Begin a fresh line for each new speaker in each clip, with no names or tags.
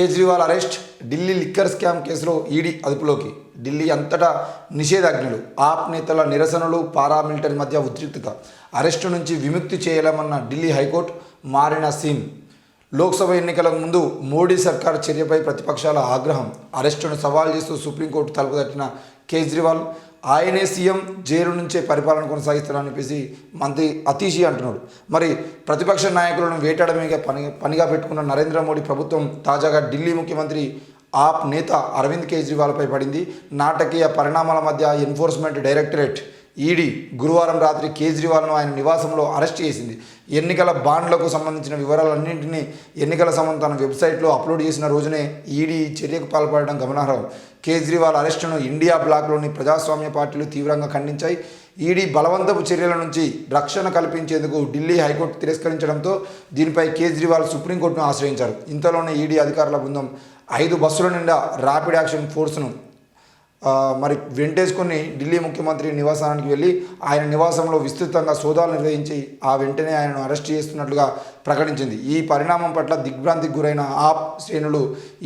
Kejriwal arrest Delhi liquor scam కేసులో ED అదుపులోకి. ఢిల్లీ అంతటా నిషేధాజ్ఞలు ఆప్ నేతల నిరసనలు పారామిలిటరీ మధ్య ఉద్రిక్తత. అరెస్టు నుంచి విముక్తి చేయలేమన్న ఢిల్లీ హైకోర్టు మారిన సీన్. లోక్సభ ఎన్నికలకు ముందు మోడీ సర్కార్ చర్యపై ప్రతిపక్షాల ఆగ్రహం. అరెస్టును సవాల్ చేస్తూ సుప్రీంకోర్టు తలుపు తట్టిన కేజ్రీవాల్ ఆయనే సీఎం జైలు నుంచే పరిపాలన కొనసాగిస్తారని చెప్పేసి మంత్రి అతీషి అంటున్నాడు. మరి ప్రతిపక్ష నాయకులను వేటాడమే పని పనిగా పెట్టుకున్న నరేంద్ర మోడీ ప్రభుత్వం తాజాగా ఢిల్లీ ముఖ్యమంత్రి ఆప్ నేత అరవింద్ కేజ్రీవాల్పై పడింది. నాటకీయ పరిణామాల మధ్య ఎన్ఫోర్స్మెంట్ డైరెక్టరేట్ ఈడీ గురువారం రాత్రి కేజ్రీవాల్ను ఆయన నివాసంలో అరెస్ట్ చేసింది. ఎన్నికల బాండ్లకు సంబంధించిన వివరాలన్నింటినీ ఎన్నికల సంబంధం తన వెబ్సైట్లో అప్లోడ్ చేసిన రోజునే ఈడీ చర్యకు పాల్పడడం గమనార్హం. కేజ్రీవాల్ అరెస్టును ఇండియా బ్లాక్లోని ప్రజాస్వామ్య పార్టీలు తీవ్రంగా ఖండించాయి. ఈడీ బలవంతపు చర్యల నుంచి రక్షణ కల్పించేందుకు ఢిల్లీ హైకోర్టు తిరస్కరించడంతో దీనిపై కేజ్రీవాల్ సుప్రీంకోర్టును ఆశ్రయించారు. ఇంతలోనే ఈడీ అధికారుల బృందం ఐదు బస్సుల నిండా ర్యాపిడ్ యాక్షన్ ఫోర్స్ను మరి వెంటేసుకుని ఢిల్లీ ముఖ్యమంత్రి నివాసానికి వెళ్ళి ఆయన నివాసంలో విస్తృతంగా సోదాలు నిర్వహించి ఆ వెంటనే ఆయనను అరెస్ట్ చేస్తున్నట్లుగా ప్రకటించింది. ఈ పరిణామం పట్ల దిగ్భ్రాంతికి గురైన ఆప్ శ్రేణులు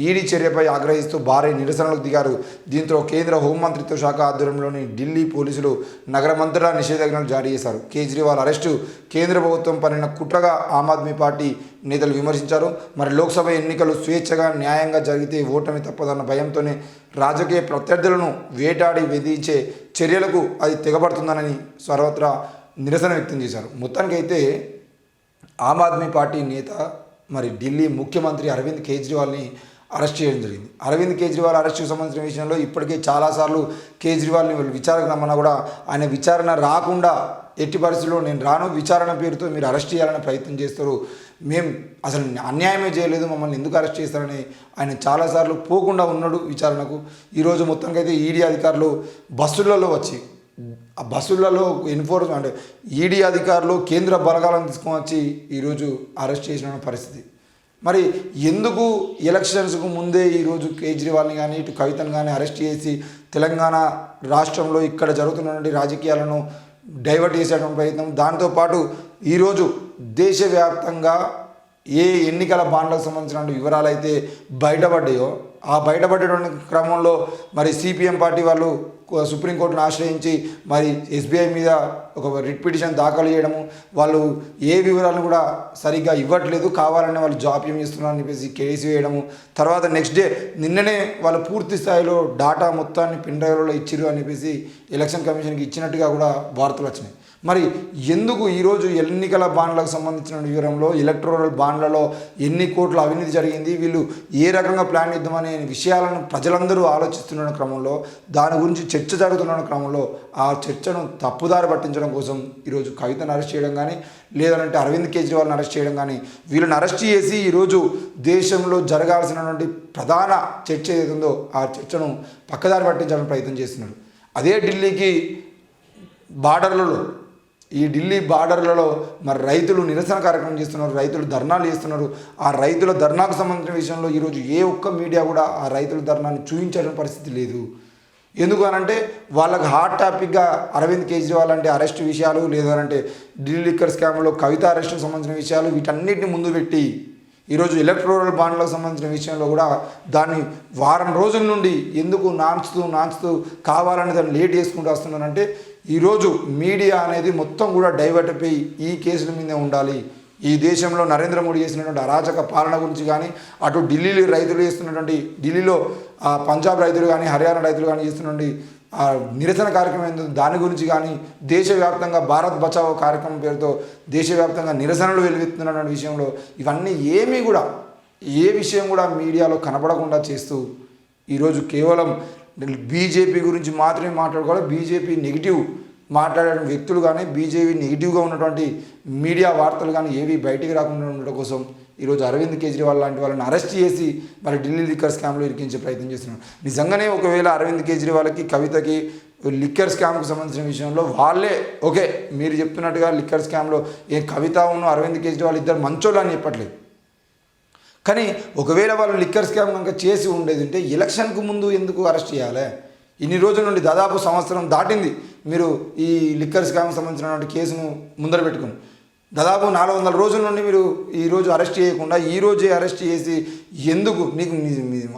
ఈడీ చర్యపై ఆగ్రహిస్తూ భారీ నిరసనలకు దిగారు. దీంతో కేంద్ర హోంమంత్రిత్వ శాఖ ఆధ్వర్యంలోని ఢిల్లీ పోలీసులు నగరమంతటా నిషేధాజ్ఞలు జారీ చేశారు. కేజ్రీవాల్ అరెస్టు కేంద్ర ప్రభుత్వం పనిన కుట్రగా ఆమ్ ఆద్మీ పార్టీ నేతలు విమర్శించారు. మరి లోక్సభ ఎన్నికలు స్వేచ్ఛగా న్యాయంగా జరిగితే ఓటమి తప్పదన్న భయంతోనే రాజకీయ ప్రత్యర్థులను వేటాడి విధించే చర్యలకు అది తెగబడుతుందనని సర్వత్రా నిరసన వ్యక్తం చేశారు. మొత్తానికైతే ఆమ్ ఆద్మీ పార్టీ నేత మరి ఢిల్లీ ముఖ్యమంత్రి అరవింద్ కేజ్రీవాల్ని అరెస్ట్ చేయడం జరిగింది. అరవింద్ కేజ్రీవాల్ అరెస్టుకు సంబంధించిన విషయంలో ఇప్పటికే చాలాసార్లు కేజ్రీవాల్ని వీళ్ళు విచారణకు రమ్మన్నా కూడా ఆయన విచారణ రాకుండా ఎట్టి పరిస్థితుల్లో నేను రాను విచారణ పేరుతో మీరు అరెస్ట్ చేయాలని ప్రయత్నం చేస్తారు. మేము అసలు అన్యాయమే చేయలేదు మమ్మల్ని ఎందుకు అరెస్ట్ చేస్తారని ఆయన చాలాసార్లు పోకుండా ఉన్నాడు విచారణకు. ఈరోజు మొత్తానికైతే ఈడీ అధికారులు బస్సులలో వచ్చి ఆ బస్సులలో ఎన్ఫోర్స్ అంటే ఈడీ అధికారులు కేంద్ర బలగాలను తీసుకొని వచ్చి ఈరోజు అరెస్ట్ చేసిన పరిస్థితి. మరి ఎందుకు ఎలక్షన్స్కు ముందే ఈరోజు కేజ్రీవాల్ని కానీ ఇటు కవితను కానీ అరెస్ట్ చేసి తెలంగాణ రాష్ట్రంలో ఇక్కడ జరుగుతున్నటువంటి రాజకీయాలను డైవర్ట్ చేసేటువంటి ప్రయత్నం? దాంతోపాటు ఈరోజు దేశవ్యాప్తంగా ఏ ఎన్నికల బాండ్లకు సంబంధించిన వివరాలు అయితే బయటపడ్డాయో ఆ బయటపడేటువంటి క్రమంలో మరి సిపిఎం పార్టీ వాళ్ళు సుప్రీంకోర్టును ఆశ్రయించి మరి ఎస్బీఐ మీద ఒక రిట్ పిటిషన్ దాఖలు చేయడము వాళ్ళు ఏ వివరాలను కూడా సరిగ్గా ఇవ్వట్లేదు కావాలని వాళ్ళు జాప్యం చేస్తున్నారని చెప్పేసి కేసు వేయడము తర్వాత నెక్స్ట్ డే నిన్ననే వాళ్ళు పూర్తి స్థాయిలో డాటా మొత్తాన్ని పిన్ డ్రైవ్లో ఇచ్చిరు అని చెప్పేసి ఎలక్షన్ కమిషన్కి ఇచ్చినట్టుగా కూడా వార్తలు వచ్చినాయి. మరి ఎందుకు ఈరోజు ఎన్నికల బాండ్లకు సంబంధించిన వివరంలో ఎలక్ట్రోరల్ బాండ్లలో ఎన్ని కోట్ల అవినీతి జరిగింది వీళ్ళు ఏ రకంగా ప్లాన్ ఇద్దామనే విషయాలను ప్రజలందరూ ఆలోచిస్తున్న క్రమంలో దాని గురించి చర్చ జరుగుతున్న క్రమంలో ఆ చర్చను తప్పుదారి పట్టించడం కోసం ఈరోజు కవితను అరెస్ట్ చేయడం కానీ లేదంటే అరవింద్ కేజ్రీవాల్ని అరెస్ట్ చేయడం కానీ వీళ్ళని అరెస్ట్ చేసి ఈరోజు దేశంలో జరగాల్సినటువంటి ప్రధాన చర్చ ఏదైతుందో ఆ చర్చను పక్కదారి పట్టించడానికి ప్రయత్నం చేస్తున్నారు. అదే ఢిల్లీకి బార్డర్లలో ఈ ఢిల్లీ బార్డర్లలో మరి రైతులు నిరసన కార్యక్రమం చేస్తున్నారు రైతులు ధర్నాలు చేస్తున్నారు. ఆ రైతుల ధర్నాకు సంబంధించిన విషయంలో ఈరోజు ఏ ఒక్క మీడియా కూడా ఆ రైతుల ధర్నాన్ని చూపించడం పరిస్థితి లేదు. ఎందుకు అనంటే వాళ్ళకి హాట్ టాపిక్గా అరవింద్ కేజ్రీవాల్ అంటే అరెస్ట్ విషయాలు లేదంటే ఢిల్లీ లిక్కర్ స్కామ్లో కవిత అరెస్టుకు సంబంధించిన విషయాలు వీటన్నిటిని ముందు పెట్టి ఈరోజు ఎలక్ట్రోరల్ బాండ్లకు సంబంధించిన విషయంలో కూడా దాన్ని వారం రోజుల నుండి ఎందుకు నాంచుతూ నాంచుతూ కావాలని దాన్ని లేట్ చేసుకుంటూ వస్తున్నారంటే ఈరోజు మీడియా అనేది మొత్తం కూడా డైవర్ట్ అయిపోయి ఈ కేసుల మీదే ఉండాలి. ఈ దేశంలో నరేంద్ర మోడీ చేసినటువంటి అరాచక పాలన గురించి కానీ అటు ఢిల్లీలో రైతులు చేస్తున్నటువంటి ఢిల్లీలో పంజాబ్ రైతులు కానీ హర్యానా రైతులు కానీ చేస్తున్నటువంటి నిరసన కార్యక్రమం ఏందో దాని గురించి కానీ దేశవ్యాప్తంగా భారత్ బచావో కార్యక్రమం పేరుతో దేశవ్యాప్తంగా నిరసనలు వెలువెత్తుతున్న విషయంలో ఇవన్నీ ఏమీ కూడా ఏ విషయం కూడా మీడియాలో కనపడకుండా చేస్తూ ఈరోజు కేవలం బీజేపీ గురించి మాత్రమే మాట్లాడుకోవాలి బీజేపీ నెగిటివ్ మాట్లాడే వ్యక్తులు కానీ బీజేపీ నెగిటివ్గా ఉన్నటువంటి మీడియా వార్తలు కానీ ఏవి బయటికి రాకుండా ఉండడం కోసం ఈరోజు అరవింద్ కేజ్రీవాల్ లాంటి వాళ్ళని అరెస్ట్ చేసి మరి ఢిల్లీ లిక్కర్ స్కామ్లో ఇరికించే ప్రయత్నం చేస్తున్నారు. నిజంగానే ఒకవేళ అరవింద్ కేజ్రీవాల్కి కవితకి లిక్కర్ స్కామ్కి సంబంధించిన విషయంలో వాళ్ళే ఓకే మీరు చెప్తున్నట్టుగా లిక్కర్ స్కామ్లో ఏ కవిత ఉన్న అరవింద్ కేజ్రీవాల్ ఇద్దరు మంచోళ్ళు అని చెప్పట్లేదు. కానీ ఒకవేళ వాళ్ళు లిక్కర్ స్కామ్ కనుక చేసి ఉండేది ఉంటే ఎలక్షన్కు ముందు ఎందుకు అరెస్ట్ చేయాలి? ఇన్ని రోజుల నుండి దాదాపు సంవత్సరం దాటింది. మీరు ఈ లిక్కర్ స్కామ్కి సంబంధించినటువంటి కేసును ముందర పెట్టుకుని. దాదాపు నాలుగు వందల రోజుల నుండి మీరు ఈరోజు అరెస్ట్ చేయకుండా ఈ రోజే అరెస్ట్ చేసి ఎందుకు నీకు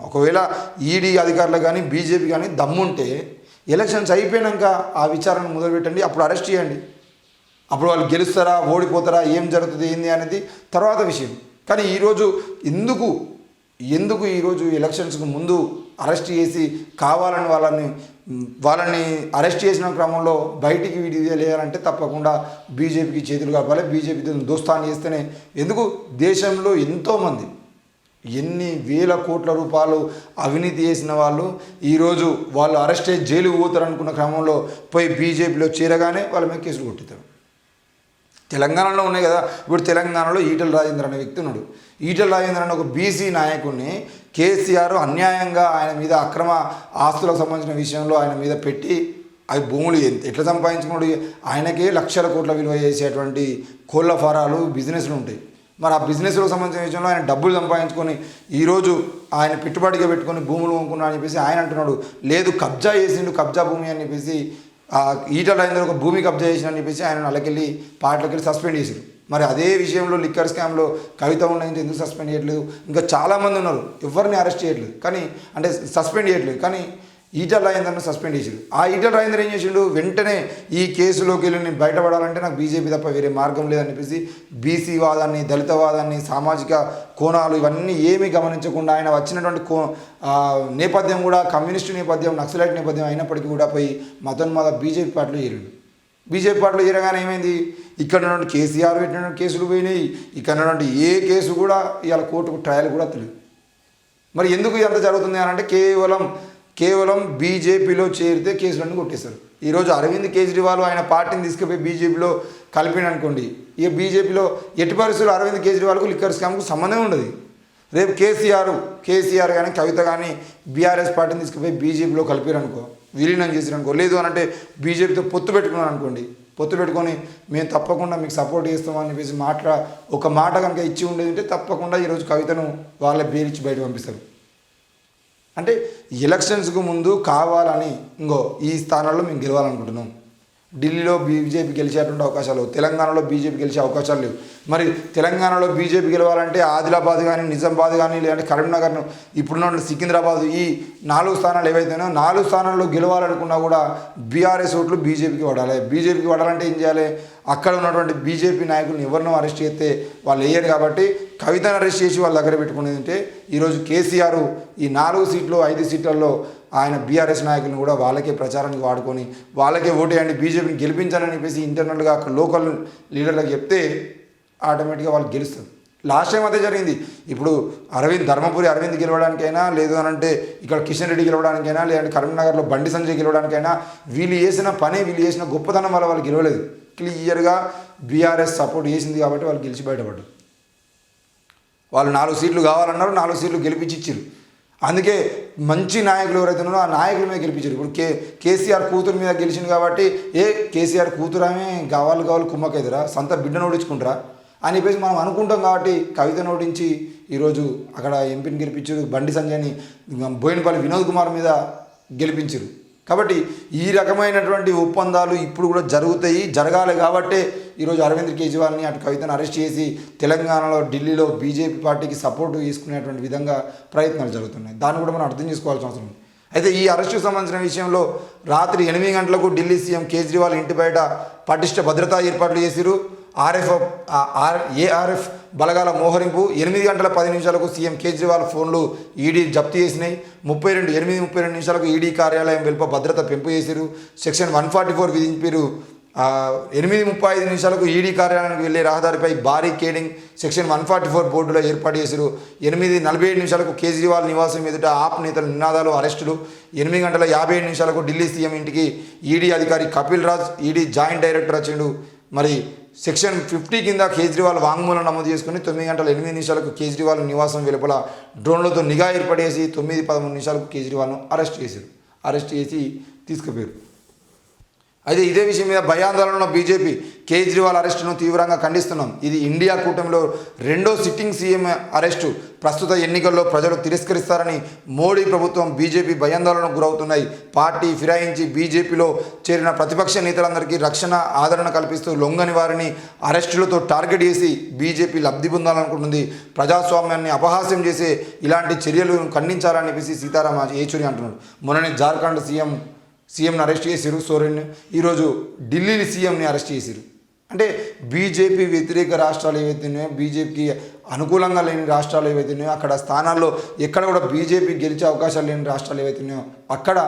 ఒకవేళ ఈడీ అధికారులు కానీ బీజేపీ కానీ దమ్ముంటే ఎలక్షన్స్ అయిపోయాక ఆ విచారణ మొదలుపెట్టండి అప్పుడు అరెస్ట్ చేయండి. అప్పుడు వాళ్ళు గెలుస్తారా ఓడిపోతారా ఏం జరుగుతుంది ఏంది అనేది తర్వాత విషయం. కానీ ఈరోజు ఎందుకు ఎందుకు ఈరోజు ఎలక్షన్స్కి ముందు అరెస్ట్ చేసి కావాలని వాళ్ళని వాళ్ళని అరెస్ట్ చేసిన క్రమంలో బయటికి విడిలేయాలంటే తప్పకుండా బీజేపీకి చేతులు కలపాలి. బీజేపీతో దోస్తాన్ని చేస్తేనే. ఎందుకు? దేశంలో ఎంతోమంది ఎన్ని వేల కోట్ల రూపాయలు అవినీతి చేసిన వాళ్ళు ఈరోజు వాళ్ళు అరెస్ట్ చేసి జైలుకు పోతారు అనుకున్న క్రమంలో పోయి బీజేపీలో చేరగానే వాళ్ళ మీద కేసులు కొట్టుతారు తెలంగాణలో ఉన్నాయి కదా. ఇప్పుడు తెలంగాణలో ఈటల రాజేంద్ర అనే వ్యక్తి ఉన్నాడు. ఈటల రాజేంద్ర అనే ఒక బీసీ నాయకుడిని కేసీఆర్ అన్యాయంగా ఆయన మీద అక్రమ ఆస్తులకు సంబంధించిన విషయంలో ఆయన మీద పెట్టి అవి భూములు ఎట్లా సంపాదించుకున్నాడు? ఆయనకే లక్షల కోట్ల విలువ చేసేటువంటి కోళ్ళ ఫారాలు బిజినెస్లు ఉంటాయి. మరి ఆ బిజినెస్లకు సంబంధించిన విషయంలో ఆయన డబ్బులు సంపాదించుకొని ఈరోజు ఆయన పెట్టుబడిగా పెట్టుకొని భూములు కొనుక్కున్నా అని చెప్పేసి ఆయన అంటున్నాడు. లేదు కబ్జా చేసిండు కబ్జా భూమి అని చెప్పేసి ఈటల ఒక భూమి కబ్జా చేసిన అని చెప్పేసి ఆయన అలాకెళ్ళి పాటలకెళ్ళి సస్పెండ్ చేసిండు. మరి అదే విషయంలో లిక్కర్ స్కామ్లో కవిత ఉన్నది ఎందుకు సస్పెండ్ చేయట్లేదు? ఇంకా చాలామంది ఉన్నారు. ఎవరిని అరెస్ట్ చేయట్లేదు? కానీ అంటే సస్పెండ్ చేయట్లేదు. కానీ ఈటల రాజేంద్రను సస్పెండ్ చేసాడు ఆ ఈటల రాజేందర్ ఏం చేసిండు? వెంటనే ఈ కేసులోకి వెళ్ళి నేను బయటపడాలంటే నాకు బీజేపీ తప్ప వేరే మార్గం లేదనిపిసి బీసీ వాదాన్ని దళితవాదాన్ని సామాజిక కోణాలు ఇవన్నీ ఏమీ గమనించకుండా ఆయన వచ్చినటువంటి కో నేపథ్యం కూడా కమ్యూనిస్టు నేపథ్యం నక్సలైట్ నేపథ్యం అయినప్పటికీ కూడా పోయి మతోన్మాద బీజేపీ పార్టీలో చేరిండు. బీజేపీ పార్టీలో చేరగానే ఏమైంది? ఇక్కడ ఉన్నటువంటి కేసీఆర్ పెట్టినటువంటి కేసులు పోయినాయి. ఇక్కడ ఉన్నటువంటి ఏ కేసు కూడా ఇవాళ కోర్టుకు ట్రయల్ కూడా తెలియదు మరి ఎందుకు ఇదంతా జరుగుతుంది అని అంటే కేవలం కేవలం బీజేపీలో చేరితే కేసులన్నీ కొట్టేశారు. ఈరోజు అరవింద్ కేజ్రీవాల్ ఆయన పార్టీని తీసుకుపోయి బీజేపీలో కలిపిన అనుకోండి ఇక బీజేపీలో ఎట్టి పరిస్థితులు అరవింద్ కేజ్రీవాల్కు లిక్కర్ స్కామ్కు సంబంధం ఉండదు. రేపు కేసీఆర్ కేసీఆర్ కానీ కవిత కానీ బీఆర్ఎస్ పార్టీని తీసుకుపోయి బీజేపీలో కలిపారు అనుకో విలీనం చేసారు అనుకో. లేదు అని అంటే బీజేపీతో పొత్తు పెట్టుకున్నాను అనుకోండి. పొత్తు పెట్టుకొని మేము తప్పకుండా మీకు సపోర్ట్ చేస్తామని చెప్పేసి మాట్లా ఒక మాట కనుక ఇచ్చి ఉండేది ఉంటే తప్పకుండా ఈరోజు కవితను వాళ్ళ బేరిచ్చి బయట పంపిస్తారు. అంటే ఎలక్షన్స్కు ముందు కావాలని ఇంకో ఈ స్థానాల్లో మేము గెలవాలనుకుంటున్నాం. ఢిల్లీలో బీజేపీ గెలిచేటువంటి అవకాశాలు తెలంగాణలో బీజేపీ గెలిచే అవకాశాలు లేవు. మరి తెలంగాణలో బీజేపీ గెలవాలంటే ఆదిలాబాద్ కానీ నిజామాబాద్ కానీ లేదంటే కరీంనగర్ ఇప్పుడున్న సికింద్రాబాద్ ఈ నాలుగు స్థానాలు ఏవైతేనో నాలుగు స్థానాల్లో గెలవాలనుకున్నా కూడా బీఆర్ఎస్ ఓట్లు బీజేపీకి పడాలి. బీజేపీకి పడాలంటే ఏం చేయాలి? అక్కడ ఉన్నటువంటి బీజేపీ నాయకులను ఎవరినో అరెస్ట్ చేస్తే వాళ్ళు వేయరు కాబట్టి కవితను అరెస్ట్ చేసి వాళ్ళ దగ్గర పెట్టుకునేది అంటే ఈరోజు కేసీఆర్ ఈ నాలుగు సీట్లు ఐదు సీట్లలో ఆయన బీఆర్ఎస్ నాయకులను కూడా వాళ్ళకే ప్రచారానికి వాడుకొని వాళ్ళకే ఓటేయండి బీజేపీని గెలిపించాలని చెప్పేసి ఇంటర్నల్గా లోకల్ లీడర్లకు చెప్తే ఆటోమేటిక్గా వాళ్ళు గెలుస్తారు. లాస్ట్ టైం అదే జరిగింది. ఇప్పుడు అరవింద్ ధర్మపురి అరవింద్ గెలవడానికైనా లేదు అని అంటే ఇక్కడ కిషన్ రెడ్డి గెలవడానికైనా లేదంటే కరీంనగర్లో బండి సంజయ్ గెలవడానికైనా వీళ్ళు చేసిన పని వీళ్ళు చేసిన గొప్పతనం వల్ల వాళ్ళు గెలవలేదు. క్లియర్గా బీఆర్ఎస్ సపోర్ట్ చేసింది కాబట్టి వాళ్ళు గెలిచి బయటపడ్డారు. వాళ్ళు నాలుగు సీట్లు కావాలన్నారు నాలుగు సీట్లు గెలిపించిచ్చారు అందుకే మంచి నాయకులు ఎవరైతే ఉన్నారో ఆ నాయకుల మీద గెలిపించారు. ఇప్పుడు కే కేసీఆర్ కూతురు మీద గెలిచింది కాబట్టి ఏ కేసీఆర్ కూతురు ఆమె కావాలి కావాలి కుమ్మకైదురా సొంత బిడ్డను ఓడించుకుంటారా? అని చెప్పేసి మనం అనుకుంటాం కాబట్టి కవితను నోటించి ఈరోజు అక్కడ ఎంపీని గెలిపించారు బండి సంజయ్ని బోయినపల్లి వినోద్ కుమార్ మీద గెలిపించారు. కాబట్టి ఈ రకమైనటువంటి ఒప్పందాలు ఇప్పుడు కూడా జరుగుతాయి జరగాలి కాబట్టే ఈరోజు అరవింద్ కేజ్రీవాల్ని అటు కవితను అరెస్ట్ చేసి తెలంగాణలో ఢిల్లీలో బీజేపీ పార్టీకి సపోర్టు తీసుకునేటువంటి విధంగా ప్రయత్నాలు జరుగుతున్నాయి. దాన్ని కూడా మనం అర్థం చేసుకోవాల్సిన అవసరం ఉంది. అయితే ఈ అరెస్టుకు సంబంధించిన విషయంలో రాత్రి ఎనిమిది గంటలకు ఢిల్లీ సీఎం కేజ్రీవాల్ ఇంటి బయట పటిష్ట భద్రతా ఏర్పాట్లు చేసిరు ఆర్ఎఫ్ ఆర్ ఏఆర్ఎఫ్ బలగాల మోహరింపు ఎనిమిది గంటల పది నిమిషాలకు సీఎం కేజ్రీవాల్ ఫోన్లు ఈడీ జప్తు చేసినాయి. ముప్పై రెండు ఎనిమిది ముప్పై రెండు నిమిషాలకు ఈడీ కార్యాలయం వెలుప భద్రత పెంపు చేసిరు సెక్షన్ వన్ ఫార్టీ ఫోర్ విధించారు ఎనిమిది ముప్పై ఐదు నిమిషాలకు ఈడీ కార్యాలయానికి వెళ్ళే రహదారిపై barricading section one forty four బోర్డులో ఏర్పాటు చేశారు ఎనిమిది నలభై ఏడు నిమిషాలకు కేజ్రీవాల్ నివాసం ఎదుట ఆప్ నేతల నినాదాలు అరెస్టులు. ఎనిమిది గంటల యాభై ఏడు నిమిషాలకు ఢిల్లీ సీఎం ఇంటికి ఈడీ అధికారి Kapil Raj ED joint director వచ్చిండు మరి సెక్షన్ ఫిఫ్టీ కింద కేజ్రీవాల్ వాంగ్మూలం నమోదు చేసుకుని తొమ్మిది గంటల ఎనిమిది నిమిషాలకు కేజ్రీవాల్ నివాసం వెలుపల డ్రోన్లతో నిఘా ఏర్పడేసి తొమ్మిది పదమూడు నిమిషాలకు కేజ్రీవాల్ను అరెస్ట్ చేశారు. అరెస్ట్ చేసి తీసుకుపోయారు. అయితే ఇదే విషయం మీద భయాందోళనలో బీజేపీ కేజ్రీవాల్ అరెస్టును తీవ్రంగా ఖండిస్తున్నాం. ఇది ఇండియా కూటమిలో రెండో సిట్టింగ్ సీఎం అరెస్టు. ప్రస్తుత ఎన్నికల్లో ప్రజలు తిరస్కరిస్తారని మోడీ ప్రభుత్వం బీజేపీ భయాందోళనకు గురవుతున్నాయి. పార్టీ ఫిరాయించి బీజేపీలో చేరిన ప్రతిపక్ష నేతలందరికీ రక్షణ ఆదరణ కల్పిస్తూ లొంగని వారిని అరెస్టులతో టార్గెట్ చేసి బీజేపీ లబ్ధి పొందాలనుకుంటుంది. ప్రజాస్వామ్యాన్ని అపహాస్యం చేసే ఇలాంటి చర్యలను ఖండించాలని చెప్పేసి సీతారాం ఏచూరి అంటున్నాడు. మొన్ననే జార్ఖండ్ సీఎం సీఎంని అరెస్ట్ చేశారు సోరెన్. ఈరోజు ఢిల్లీని సీఎంని అరెస్ట్ చేశారు అంటే బీజేపీ వ్యతిరేక రాష్ట్రాలు ఏవైతే ఉన్నాయో బీజేపీకి అనుకూలంగా లేని రాష్ట్రాలు ఏవైతే ఉన్నాయో అక్కడ స్థానాల్లో ఎక్కడ కూడా బీజేపీ గెలిచే అవకాశాలు లేని రాష్ట్రాలు ఏవైతే ఉన్నాయో అక్కడ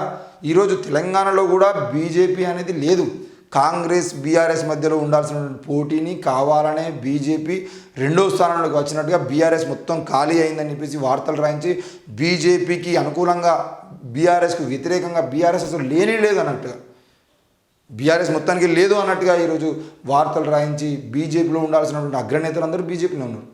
ఈరోజు తెలంగాణలో కూడా బీజేపీ అనేది లేదు. కాంగ్రెస్ బీఆర్ఎస్ మధ్యలో ఉండాల్సినటువంటి పోటీని కావాలనే బీజేపీ రెండో స్థానంలోకి వచ్చినట్టుగా బీఆర్ఎస్ మొత్తం ఖాళీ అయిందని చెప్పేసి వార్తలు రాయించి బీజేపీకి అనుకూలంగా బీఆర్ఎస్కు వ్యతిరేకంగా బీఆర్ఎస్ అసలు లేనే లేదు అన్నట్టుగా. బీఆర్ఎస్ మొత్తానికి లేదు అన్నట్టుగా ఈరోజు వార్తలు రాయించి బీజేపీలో ఉండాల్సినటువంటి అగ్రనేతలు అందరూ బీజేపీలో ఉన్నారు.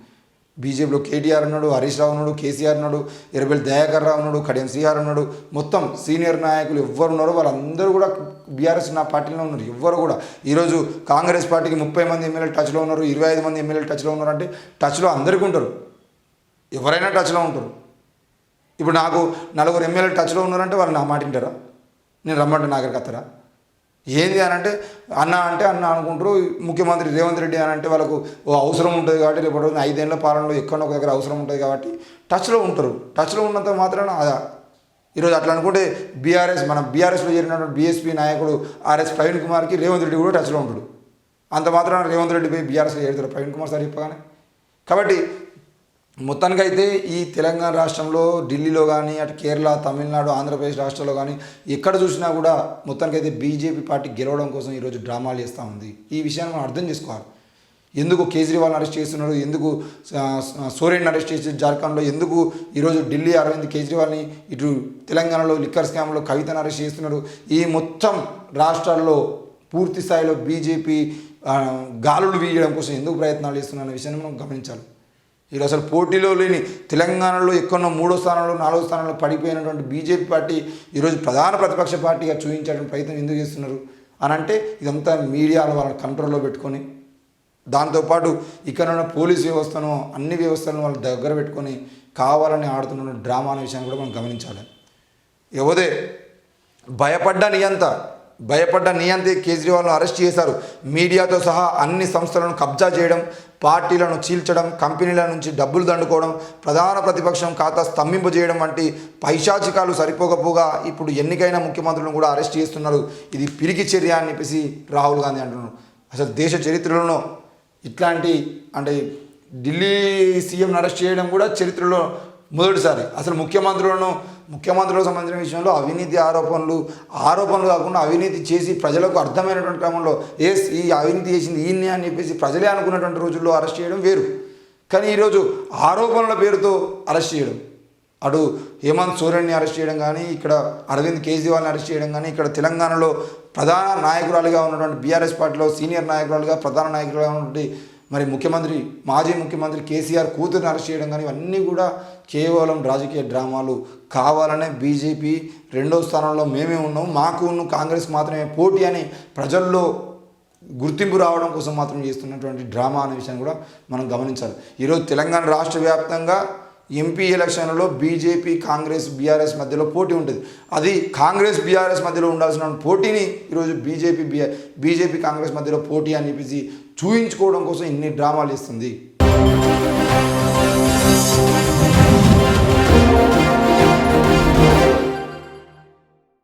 బీజేపీలో కేటీఆర్ ఉన్నాడు హరీష్ రావు ఉన్నాడు కేసీఆర్ ఉన్నాడు ఎర్రబెల్లి దయాకర్ రావు ఉన్నాడు కడియం శ్రీహార్ ఉన్నాడు. మొత్తం సీనియర్ నాయకులు ఎవ్వరు ఉన్నారో వాళ్ళందరూ కూడా బీఆర్ఎస్ నా పార్టీలో ఉన్నారు. ఎవ్వరు కూడా. ఈరోజు కాంగ్రెస్ పార్టీకి ముప్పై మంది ఎమ్మెల్యేలు టచ్లో ఉన్నారు ఇరవై ఐదు మంది ఎమ్మెల్యేలు టచ్లో ఉన్నారు అంటే టచ్లో అందరికీ ఉంటారు. ఎవరైనా టచ్లో ఉంటారు. ఇప్పుడు నాకు నలుగురు ఎమ్మెల్యేలు టచ్లో ఉన్నారంటే వాళ్ళు నా మాట వింటారా? నేను రమ్మంటే నా దగ్గరికి ఏంది అని అంటే అన్న అంటే అన్న అనుకుంటారు ముఖ్యమంత్రి రేవంత్ రెడ్డి అని అంటే వాళ్ళకు ఓ అవసరం ఉంటుంది కాబట్టి రేపటి రోజున ఐదేళ్ళ పాలనలో ఎక్కడో ఒక దగ్గర అవసరం ఉంటుంది కాబట్టి టచ్లో ఉంటారు. టచ్లో ఉన్నంత మాత్రాన అదా. ఈరోజు అట్లా అనుకుంటే బీఆర్ఎస్ మన బీఆర్ఎస్లో చేరినటువంటి బీఎస్పీ నాయకుడు ఆర్ఎస్ ప్రవీణ్ కుమార్కి రేవంత్ రెడ్డి కూడా టచ్లో ఉంటాడు. అంత మాత్రాన రేవంత్ రెడ్డి పోయి బీఆర్ఎస్లో చేరుతారు ప్రవీణ్ కుమార్ సార్ చెప్పగానే. కాబట్టి మొత్తానికైతే ఈ తెలంగాణ రాష్ట్రంలో ఢిల్లీలో కానీ అటు కేరళ తమిళనాడు ఆంధ్రప్రదేశ్ రాష్ట్రాల్లో కానీ ఎక్కడ చూసినా కూడా మొత్తానికైతే బీజేపీ పార్టీ గెలవడం కోసం ఈరోజు డ్రామాలు చేస్తూ ఉంది. ఈ విషయాన్ని మనం అర్థం చేసుకోవాలి. ఎందుకు కేజ్రీవాల్ని అరెస్ట్ చేస్తున్నారు? ఎందుకు సోరెన్ అరెస్ట్ చేసి జార్ఖండ్లో ఎందుకు ఈరోజు ఢిల్లీ అరవింద్ కేజ్రీవాల్ని ఇటు తెలంగాణలో లిక్కర్ స్కామ్లో కవితను అరెస్ట్ చేస్తున్నారు? ఈ మొత్తం రాష్ట్రాల్లో పూర్తి స్థాయిలో బీజేపీ గాలులు వీయడం కోసం ఎందుకు ప్రయత్నాలు చేస్తున్నారు అనే విషయాన్ని మనం గమనించాలి. ఈరోజు అసలు పోటీలో లేని తెలంగాణలో ఎక్కడో మూడో స్థానంలో నాలుగో స్థానంలో పడిపోయినటువంటి బీజేపీ పార్టీ ఈరోజు ప్రధాన ప్రతిపక్ష పార్టీగా చూపించడానికి ప్రయత్నం ఎందుకు చేస్తున్నారు? అని అంటే ఇదంతా మీడియాలో వాళ్ళని కంట్రోల్లో పెట్టుకొని దాంతోపాటు ఇక్కడ ఉన్న పోలీస్ వ్యవస్థను అన్ని వ్యవస్థలను వాళ్ళ దగ్గర పెట్టుకొని కావాలని ఆడుతున్న డ్రామా అనే విషయాన్ని కూడా మనం గమనించాలి. ఎవదే భయపడ్డ నియంత భయపడ్డ నియంతే కేజ్రీవాల్ను అరెస్ట్ చేశారు. మీడియాతో సహా అన్ని సంస్థలను కబ్జా చేయడం పార్టీలను చీల్చడం కంపెనీల నుంచి డబ్బులు దండుకోవడం ప్రధాన ప్రతిపక్షం ఖాతా స్తంభింపజేయడం వంటి పైశాచికాలు సరిపోకపోగా ఇప్పుడు ఎన్నికైన ముఖ్యమంత్రులను కూడా అరెస్ట్ చేస్తున్నారు. ఇది పిరికి చర్య అని చెప్పేసి రాహుల్ గాంధీ అంటున్నారు. అసలు దేశ చరిత్రలోనో ఇట్లాంటి అంటే ఢిల్లీ సీఎంను అరెస్ట్ చేయడం కూడా చరిత్రలో మొదటిసారి. అసలు ముఖ్యమంత్రులను ముఖ్యమంత్రులకు సంబంధించిన విషయంలో అవినీతి ఆరోపణలు ఆరోపణలు కాకుండా అవినీతి చేసి ప్రజలకు అర్థమైనటువంటి క్రమంలో ఏ ఈ అవినీతి చేసింది ఈయన్ని అని చెప్పేసి ప్రజలే అనుకున్నటువంటి రోజుల్లో అరెస్ట్ చేయడం వేరు. కానీ ఈరోజు ఆరోపణల పేరుతో అరెస్ట్ చేయడం. అటు హేమంత్ సోరెన్ని అరెస్ట్ చేయడం కానీ ఇక్కడ అరవింద్ కేజ్రీవాల్ని అరెస్ట్ చేయడం కానీ ఇక్కడ తెలంగాణలో ప్రధాన నాయకురాలుగా ఉన్నటువంటి బీఆర్ఎస్ పార్టీలో సీనియర్ నాయకురాలుగా ప్రధాన నాయకులుగా ఉన్నటువంటి మరి ముఖ్యమంత్రి మాజీ ముఖ్యమంత్రి కేసీఆర్ కూతురుని అరెస్ట్ చేయడం కానీ ఇవన్నీ కూడా కేవలం రాజకీయ డ్రామాలు కావాలనే బీజేపీ రెండో స్థానంలో మేమే ఉన్నాం. మాకు ఉన్న కాంగ్రెస్ మాత్రమే పోటీ అని ప్రజల్లో గుర్తింపు రావడం కోసం మాత్రం చేస్తున్నటువంటి డ్రామా అనే విషయాన్ని కూడా మనం గమనించాలి. ఈరోజు తెలంగాణ రాష్ట్ర వ్యాప్తంగా ఎంపీ ఎలక్షన్లలో బీజేపీ కాంగ్రెస్ బీఆర్ఎస్ మధ్యలో పోటీ ఉంటుంది. అది కాంగ్రెస్ బీఆర్ఎస్ మధ్యలో ఉండాల్సిన పోటీని ఈరోజు బీజేపీ బీఆర్ బీజేపీ కాంగ్రెస్ మధ్యలో పోటీ అని చెప్పేసి చూయించుకోవడం కోసం ఇన్ని డ్రామాలు ఇస్తుంది